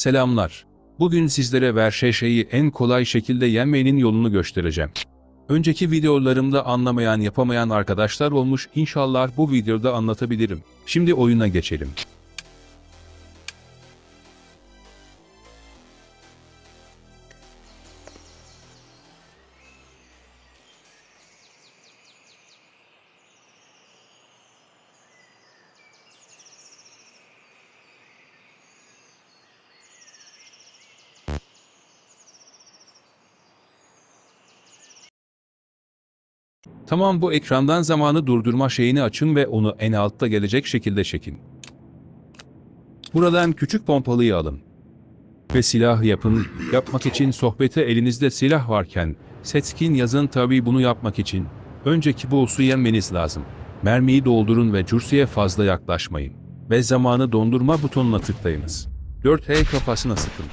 Selamlar. Bugün sizlere Verşeşe'yi en kolay şekilde yenmenin yolunu göstereceğim. Önceki videolarımda anlamayan yapamayan arkadaşlar olmuş İnşallah bu videoda anlatabilirim. Şimdi oyuna geçelim. Tamam bu ekrandan zamanı durdurma şeyini açın ve onu en altta gelecek şekilde çekin. Buradan küçük pompalıyı alın. Ve silah yapın. Yapmak için sohbete elinizde silah varken, setskin yazın tabi bunu yapmak için. Önceki boss'u yenmeniz lazım. Mermiyi doldurun ve Cursi'ye fazla yaklaşmayın. Ve zamanı dondurma butonuna tıklayınız. 4H kafasına sıkın.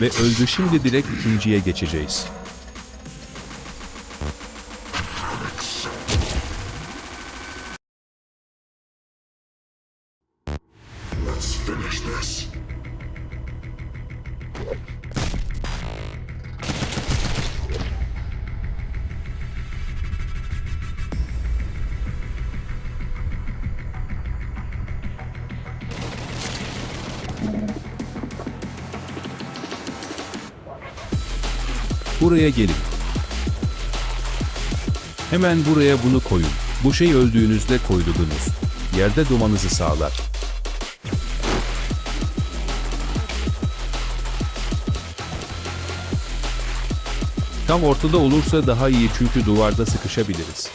Ve öldü şimdi direkt ikinciye geçeceğiz. Let's finish this. Buraya gelin. Hemen buraya bunu koyun. Bu şey öldüğünüzde koyduğunuz yerde durmanızı sağlar. Tam ortada olursa daha iyi çünkü duvarda sıkışabiliriz.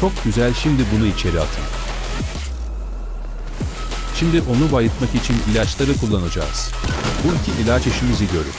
Çok güzel şimdi bunu içeri atın. Şimdi onu bayıltmak için ilaçları kullanacağız. Bu iki ilaç işimizi görür.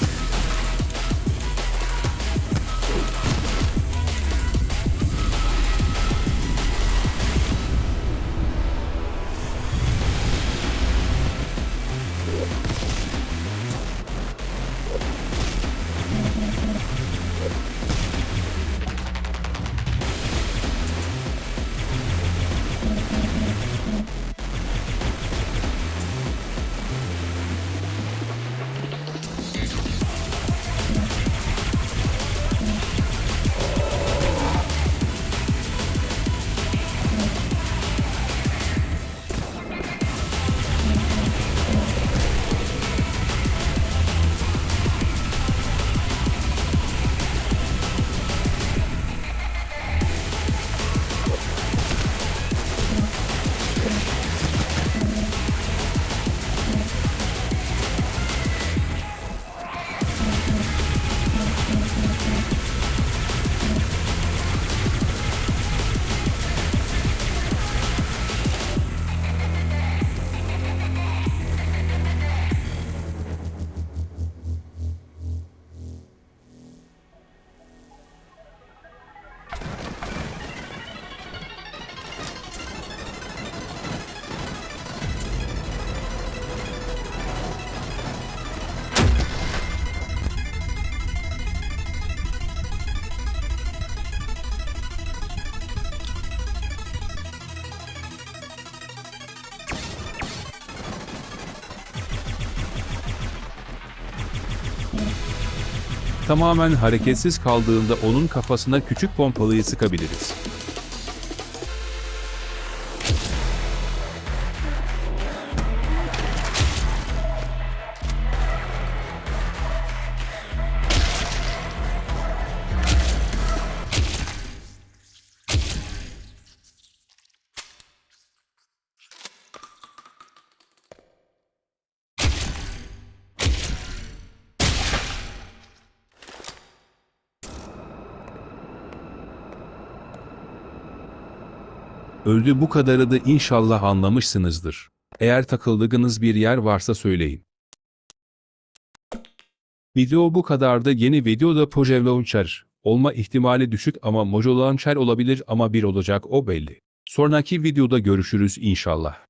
Tamamen hareketsiz kaldığında onun kafasına küçük pompalıyı sıkabiliriz. Öldü bu kadarı da inşallah anlamışsınızdır. Eğer takıldığınız bir yer varsa söyleyin. Video bu kadardı. Yeni videoda Proje Launcher olma ihtimali düşük ama Mojo Launcher olabilir ama bir olacak o belli. Sonraki videoda görüşürüz inşallah.